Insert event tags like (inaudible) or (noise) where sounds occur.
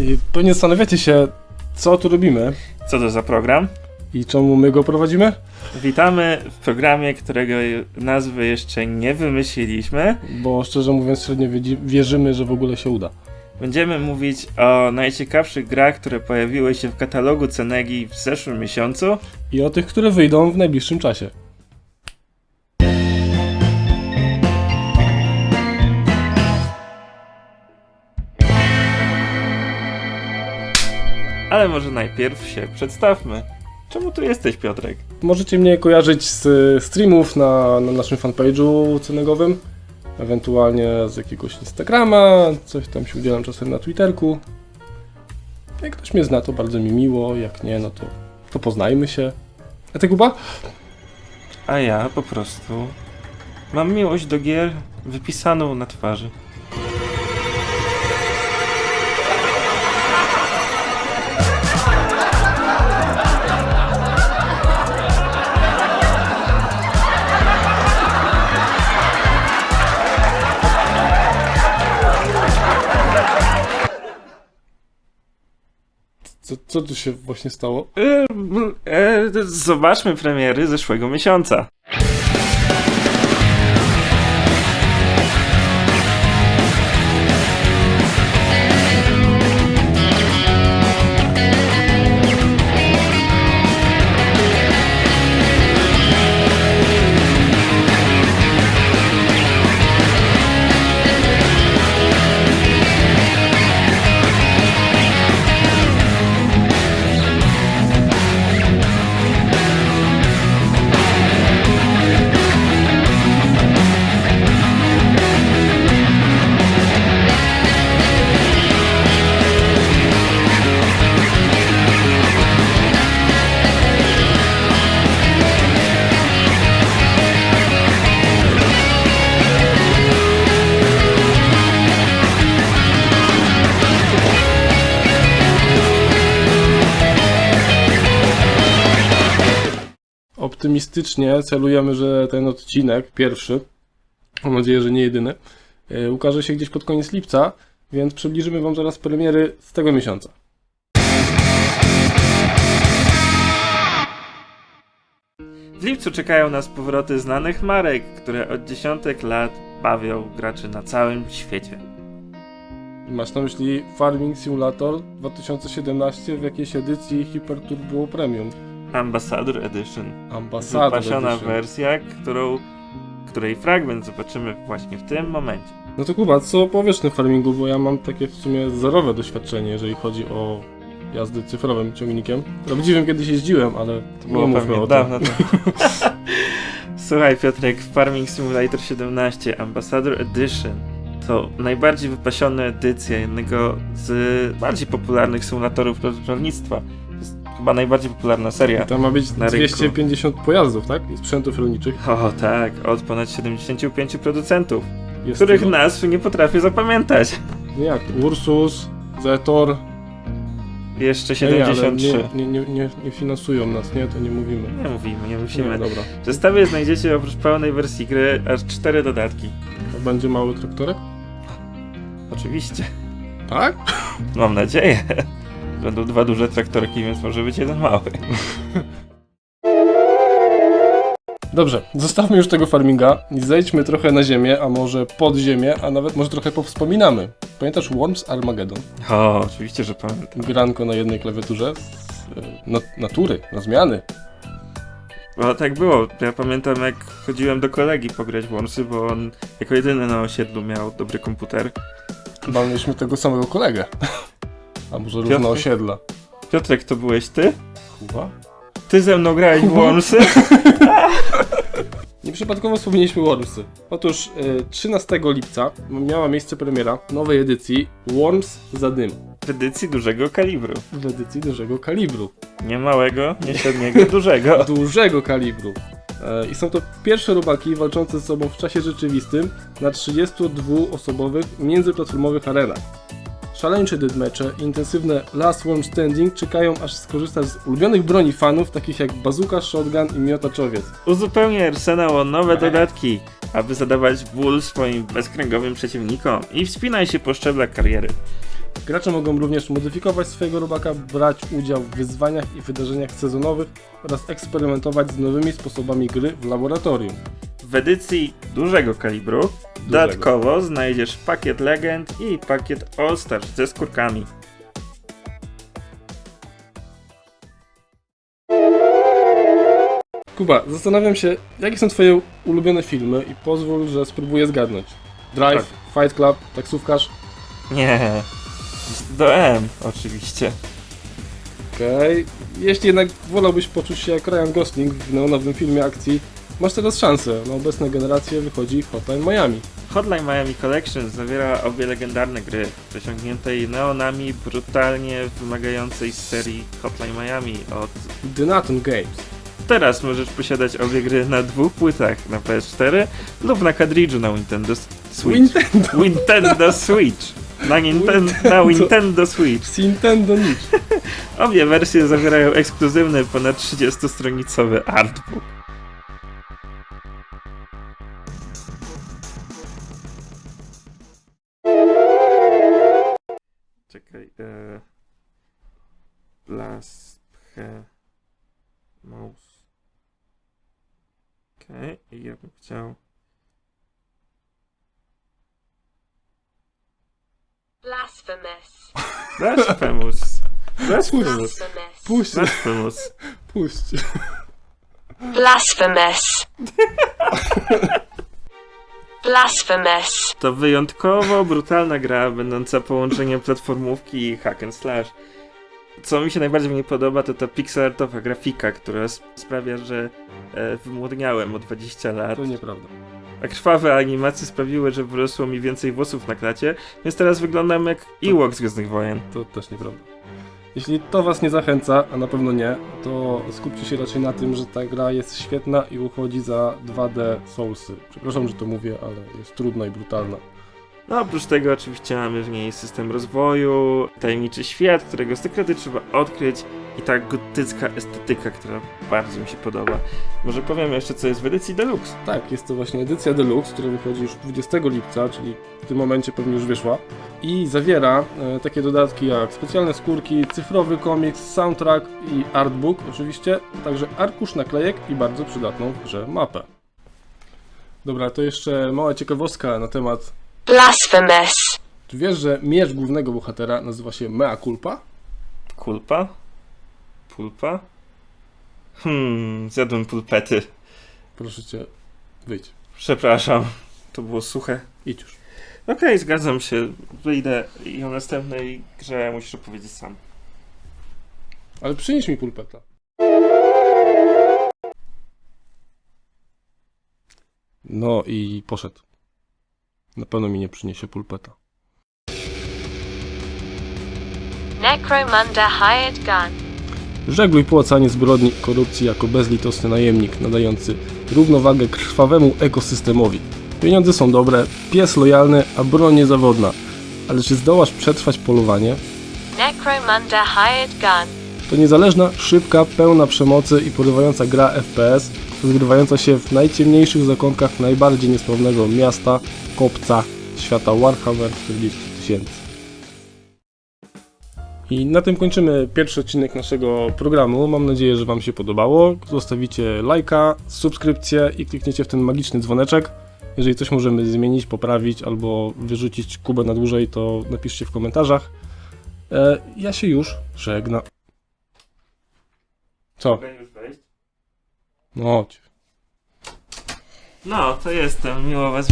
I Pewnie zastanawiacie się, co tu robimy Co to za program? i czemu my go prowadzimy, Witamy w programie, którego nazwy jeszcze nie wymyśliliśmy. bo szczerze mówiąc średnio wierzymy, że w ogóle się uda. Będziemy mówić o najciekawszych grach, które pojawiły się w katalogu Cenegi w zeszłym miesiącu. I o tych, które wyjdą w najbliższym czasie. Ale może najpierw się przedstawmy. Czemu tu jesteś, Piotrek? Możecie mnie kojarzyć z e, streamów na, na naszym fanpage'u cenegowym, ewentualnie z jakiegoś Instagrama, coś tam się udzielam czasem na Twitterku. Jak ktoś mnie zna, to bardzo mi miło, jak nie, no to, to poznajmy się. A ty, Kuba? A ja po prostu mam miłość do gier wypisaną na twarzy. Co, tu się właśnie stało? E, e, zobaczmy premiery zeszłego miesiąca. Optymistycznie celujemy, że ten odcinek, pierwszy, mam nadzieję, że nie jedyny, e, ukaże się gdzieś pod koniec lipca, więc przybliżymy Wam zaraz premiery z tego miesiąca. W lipcu czekają nas powroty znanych marek, które od dziesiątek lat bawią graczy na całym świecie. Masz na myśli Farming Simulator 2017 w jakiejś edycji Hyper Turbo Premium. Ambassador Edition. Ambasada. Wypasiona wersja, którą, której fragment zobaczymy właśnie w tym momencie. No to Kuba, co powiesz na farmingu, bo ja mam takie w sumie zerowe doświadczenie, jeżeli chodzi o jazdy cyfrowym ciągnikiem. Prawdziwym kiedyś jeździłem, ale To nie było mówmy pewnie o tym. dawno temu. (laughs) Słuchaj Piotrek, Farming Simulator 17 Ambassador Edition to najbardziej wypasiona edycja jednego z bardziej popularnych symulatorów rolnictwa. To chyba najbardziej popularna seria. Tam ma być Na rynku. 250 pojazdów, tak? I sprzętów rolniczych. O tak, od ponad 75 producentów, Jest których tego- nazw nie potrafię zapamiętać. Jak? Ursus, Zetor. Jeszcze Nie, nie, ale 73. Nie, nie, nie, nie finansują nas, nie? To nie mówimy. Nie mówimy, nie Nie, musimy. dobra. W zestawie znajdziecie oprócz pełnej wersji gry aż cztery dodatki. A będzie mały traktorek? Oczywiście. Tak? Mam nadzieję. Będą dwa duże traktorki, więc może być jeden mały. Dobrze, zostawmy już tego farminga i zejdźmy trochę na ziemię, a może pod ziemię, a nawet może trochę powspominamy. Pamiętasz Worms Armageddon? O, oczywiście, że pamiętam. Granko na jednej klawiaturze z nat- natury, na zmiany. Bo tak było. Ja pamiętam jak chodziłem do kolegi pograć w Wormsy, bo on jako jedyny na osiedlu miał dobry komputer. Chyba mieliśmy tego samego kolegę. A może różne Piotrek? osiedla. Piotrek, to byłeś ty? Kuba? Ty ze mną grałeś w? Wormsy? (laughs) Nieprzypadkowo wspomnieliśmy Wormsy. Otóż e, 13 lipca miała miejsce premiera nowej edycji Worms za dym. W edycji dużego kalibru. W edycji dużego kalibru. Nie małego, nie średniego, dużego. (laughs) Dużego kalibru. E, I są to pierwsze robaki walczące ze sobą w czasie rzeczywistym na 32-osobowych międzyplatformowych arenach. Szaleńcze deathmatche i intensywne Last One Standing czekają aż skorzystasz z ulubionych broni fanów takich jak bazuka, shotgun i miotaczowiec. Uzupełnij arsenał o nowe dodatki, aby zadawać ból swoim bezkręgowym przeciwnikom i wspinaj się po szczeblach kariery. Gracze mogą również modyfikować swojego robaka, brać udział w wyzwaniach i wydarzeniach sezonowych oraz eksperymentować z nowymi sposobami gry w laboratorium. W edycji dużego kalibru dodatkowo znajdziesz pakiet Legend i pakiet All Stars ze skórkami. Kuba, zastanawiam się, jakie są twoje ulubione filmy i pozwól, że spróbuję zgadnąć. Drive, Fight Club, taksówkarz, Nie. Do M, oczywiście. okej. Jeśli jednak wolałbyś poczuć się jak Ryan Gosling w neonowym filmie akcji, masz teraz szansę. Na obecne generacje wychodzi Hotline Miami. Hotline Miami Collection zawiera obie legendarne gry, przesiągniętej neonami brutalnie wymagającej serii Hotline Miami od Dynaton Games. Teraz możesz posiadać obie gry na dwóch płytach na PS4 lub na kadridżu na Nintendo Switch. Nintendo. Nintendo Switch. Na, Ninten na Nintendo Switch. Z Nintendo nic. (laughs) Obie wersje zawierają ekskluzywny ponad 30-stronicowy artbook. Czekaj. E... Blasphe... Mouse. Okej, i ja bym chciał... Blasphemous. Blasphemous. Blasphemous. Blasphemous. Puść, Blasphemous. puść. Blasphemous. (laughs) Blasphemous. To wyjątkowo brutalna gra, będąca połączeniem platformówki i hack and slash. Co mi się najbardziej w niej podoba, to ta pixelartowa grafika, która sprawia, że e, wymłodniałem o 20 lat. To nieprawda. A krwawe animacje sprawiły, że wyrosło mi więcej włosów na klacie, więc teraz wyglądam jak Ewok z Gwiezdnych Wojen. To też nieprawda. Jeśli to was nie zachęca, a na pewno nie, to skupcie się raczej na tym, że ta gra jest świetna i uchodzi za 2D Soulsy. Przepraszam, że to mówię, ale jest trudna i brutalna. No oprócz tego oczywiście mamy w niej system rozwoju, tajemniczy świat, którego sekrety trzeba odkryć i ta gotycka estetyka, która bardzo mi się podoba. Może powiem jeszcze co jest w edycji Deluxe. Tak, jest to właśnie edycja Deluxe, która wychodzi już 20 lipca, czyli w tym momencie pewnie już wyszła. I zawiera e, takie dodatki jak specjalne skórki, cyfrowy komiks, soundtrack i artbook oczywiście, a także arkusz naklejek i bardzo przydatną w grze mapę. Dobra, to jeszcze mała ciekawostka na temat Blasphemous. Czy wiesz, że miecz głównego bohatera nazywa się Mea Culpa? Kulpa? Pulpa? Hmm, zjadłem pulpety. Proszę cię, wyjdź. Przepraszam, to było suche. Idź już. Okej, zgadzam się. Wyjdę i o następnej grze musisz opowiedzieć sam. Ale przynieś mi pulpeta. No i poszedł. Na pewno mi nie przyniesie pulpeta. Necromunda hired gun. Żegluj płacanie zbrodni i korupcji jako bezlitosny najemnik nadający równowagę krwawemu ekosystemowi. Pieniądze są dobre, pies lojalny, a broń niezawodna. Ale czy zdołasz przetrwać polowanie? Necromunda hired gun. To niezależna, szybka, pełna przemocy i porywająca gra FPS, rozgrywająca się w najciemniejszych zakątkach najbardziej niesławnego miasta, kopca, świata Warhammer 40 tysięcy. I na tym kończymy pierwszy odcinek naszego programu. Mam nadzieję, że Wam się podobało. Zostawicie lajka, subskrypcję i klikniecie w ten magiczny dzwoneczek. Jeżeli coś możemy zmienić, poprawić albo wyrzucić Kubę na dłużej, to napiszcie w komentarzach. E, ja się już żegnam. Co? No. No, to jestem. Miło was.